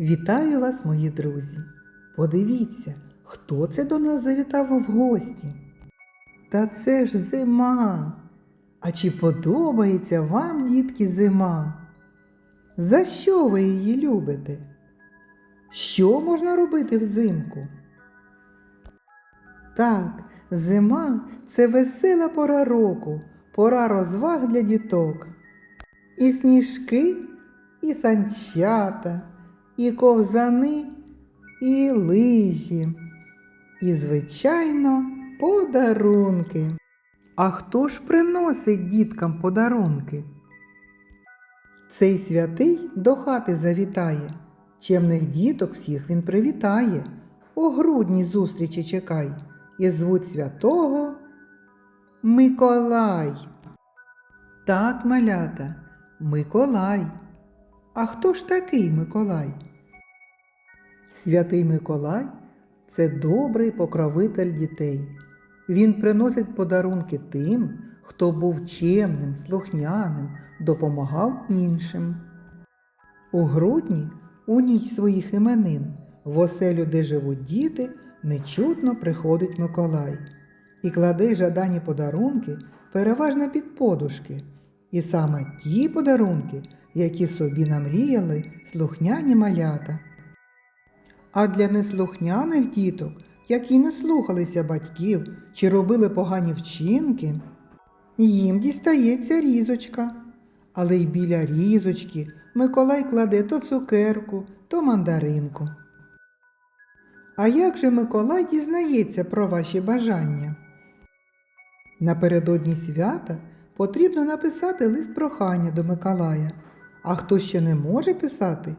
Вітаю вас, мої друзі! Подивіться, хто це до нас завітав в гості. Та це ж зима. А чи подобається вам, дітки, зима? За що ви її любите? Що можна робити взимку? Так, зима це весела пора року, пора розваг для діток. І сніжки, і санчата, і ковзани, і лижі, і, звичайно, подарунки. А хто ж приносить діткам подарунки? Цей святий до хати завітає. Чемних діток всіх він привітає. У грудні зустрічі чекай. І звуть святого Миколай. Так, малята, Миколай. А хто ж такий Миколай? Святий Миколай це добрий покровитель дітей. Він приносить подарунки тим, хто був чемним, слухняним, допомагав іншим. У грудні, у ніч своїх іменин, в оселю, де живуть діти, нечутно приходить Миколай і кладе жадані подарунки переважно під подушки, і саме ті подарунки, які собі намріяли слухняні малята. А для неслухняних діток, які не слухалися батьків чи робили погані вчинки, їм дістається різочка. Але й біля різочки Миколай кладе то цукерку, то мандаринку. А як же Миколай дізнається про ваші бажання? Напередодні свята потрібно написати лист прохання до Миколая, а хто ще не може писати,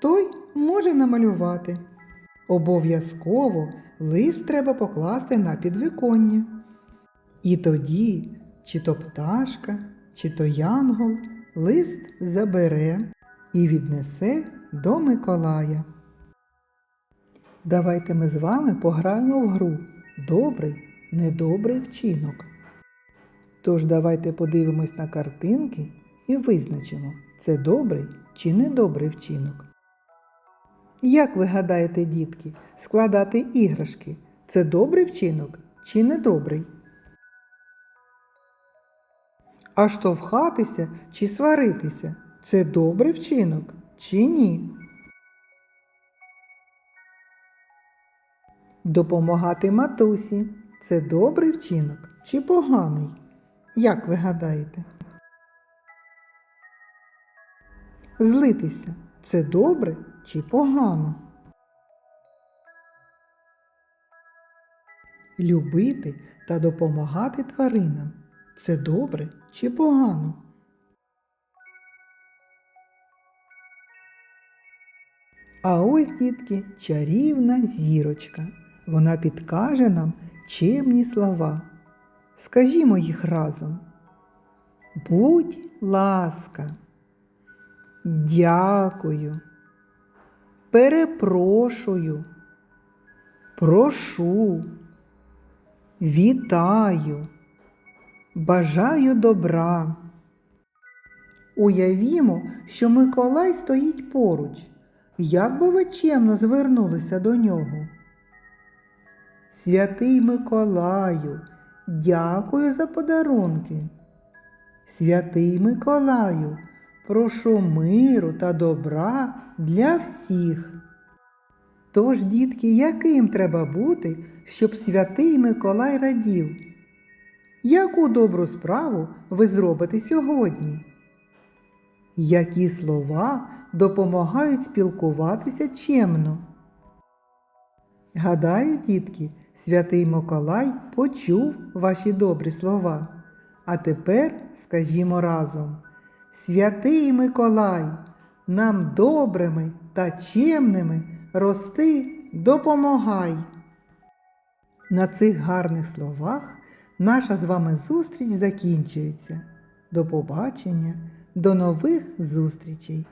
той може намалювати. Обов'язково лист треба покласти на підвиконня. І тоді, чи то пташка, чи то янгол лист забере і віднесе до Миколая. Давайте ми з вами пограємо в гру Добрий, недобрий вчинок. Тож давайте подивимось на картинки і визначимо, це добрий чи недобрий вчинок. Як ви гадаєте, дітки, складати іграшки це добрий вчинок чи недобрий? А штовхатися чи сваритися це добрий вчинок чи ні? Допомагати матусі це добрий вчинок чи поганий? Як ви гадаєте? Злитися це добре чи погано? Любити та допомагати тваринам це добре чи погано? А ось, дітки, чарівна зірочка. Вона підкаже нам чемні слова. Скажімо їх разом. Будь ласка. Дякую. Перепрошую. Прошу. Вітаю. Бажаю добра. Уявімо, що Миколай стоїть поруч. Як би ви чемно звернулися до нього? Святий Миколаю, дякую за подарунки. Святий Миколаю, прошу миру та добра для всіх. Тож, дітки, яким треба бути, щоб святий Миколай радів? Яку добру справу ви зробите сьогодні? Які слова допомагають спілкуватися чемно? Гадаю, дітки, святий Миколай почув ваші добрі слова. А тепер скажімо разом: Святий Миколай, нам добрими та чемними рости допомагай. На цих гарних словах наша з вами зустріч закінчується. До побачення, до нових зустрічей!